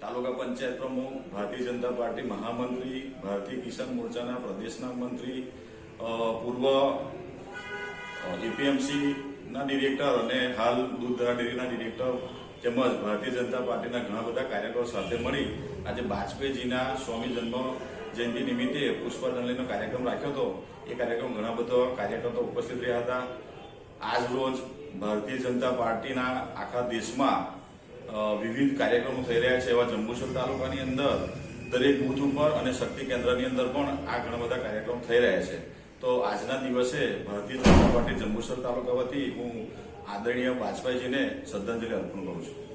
તાલુકા પંચાયત પ્રમુખ ભારતીય જનતા પાર્ટી મહામંત્રી ભારતીય કિસાન મોરચાના પ્રદેશના મંત્રી પૂર્વ એપીએમસી ના ડિરેક્ટર અને હાલ દૂધધારા ડેરીના ડિરેક્ટર તેમજ ભારતીય જનતા પાર્ટીના ઘણા બધા કાર્યકરો સાથે મળી આજે વાજપેયીજીના સ્વામી જન્મ જયંતિ નિમિત્તે પુષ્પાંજલિનો કાર્યક્રમ રાખ્યો હતો. એ કાર્યક્રમ ઘણા બધા કાર્યકર્તા ઉપસ્થિત રહ્યા હતા. આજ રોજ ભારતીય જનતા પાર્ટીના આખા દેશમાં વિવિધ કાર્યક્રમો થઈ રહ્યા છે. એવા જંબુસર તાલુકાની અંદર દરેક બુથ ઉપર અને શક્તિ કેન્દ્રની અંદર પણ આ ઘણા બધા કાર્યક્રમ થઈ રહ્યા છે. તો આજના દિવસે ભારતીય જનતા પાર્ટી જંબુસર તાલુકા વતી હું આદરણીય વાજપેયીજીને શ્રદ્ધાંજલિ અર્પણ કરું છું.